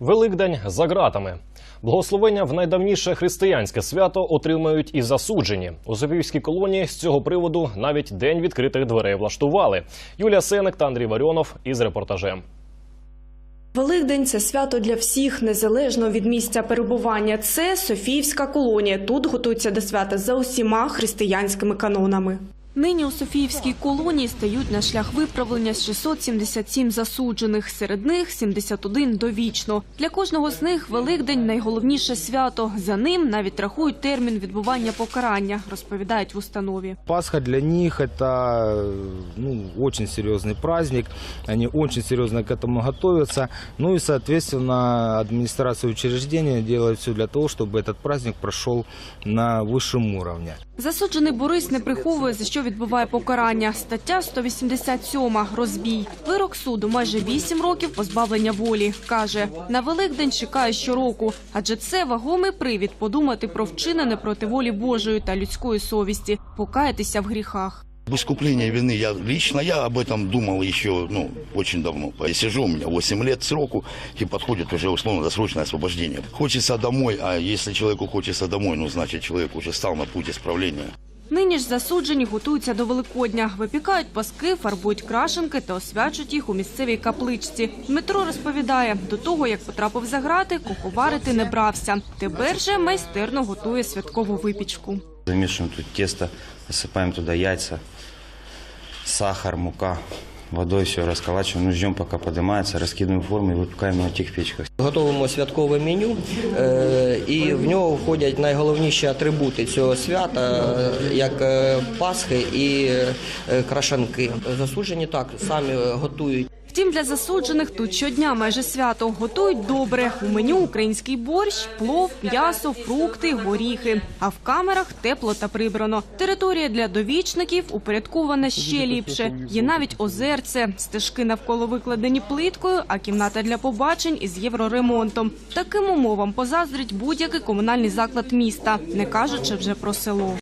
Великдень за ґратами. Благословення в найдавніше християнське свято отримають і засуджені. У Софіївській колонії з цього приводу навіть день відкритих дверей влаштували. Юлія Сеник та Андрій Варіонов із репортажем. Великдень це свято для всіх, незалежно від місця перебування. Це Софіївська колонія. Тут готуються до свята за усіма християнськими канонами. Нині у Софіївській колонії стають на шлях виправлення 677 засуджених. Серед них 71 довічно. Для кожного з них Великдень найголовніше свято. За ним навіть рахують термін відбування покарання, розповідають в установі. Пасха для них это ну, очень серьезный праздник. Они очень серьезно к этому готовятся. Ну и, соответственно, администрация учреждения делает все для того, чтобы этот праздник прошел на высшем уровне. Засуджений Борис не приховує, за що відбуває покарання. Стаття 187 – розбій. Вирок суду майже 8 років позбавлення волі. Каже, на Великдень чекає щороку, адже це вагомий привід подумати про вчинене проти волі Божої та людської совісті, покаятися в гріхах. Искупление вины, я лично я об этом думал еще, ну, очень давно. Я сижу, у меня 8 лет сроку, и подходит уже условно-досрочное освобождение. Хочется домой, а если человеку хочется домой, ну, значит, человек уже стал на путь исправления. Нині ж засуджені готуються до Великодня. Випікають паски, фарбують крашенки та освячують їх у місцевій капличці. Дмитро розповідає, до того, як потрапив за грати, куховарити не брався. Тепер же майстерно готує святкову випічку. Замішуємо тут тісто, насипаємо туди яйця, сахар, мука, водой все расколачиваем, ну, ждем пока поднимается, раскидываем формы и выпекаем на этих печках. Готовимо святкове меню, е, і в нього входять найголовніші атрибути цього свята, е, як е, пасхи і е, крашанки. Засуджені так самі готують. Втім, для засуджених тут щодня майже свято готують добре. У меню український борщ, плов, м'ясо, фрукти, горіхи. А в камерах тепло та прибрано. Територія для довічників упорядкована ще ліпше. Є навіть озерце, стежки навколо викладені плиткою, а кімната для побачень із євроремонтом. Таким умовам позаздрить будь-який комунальний заклад міста, не кажучи вже про село.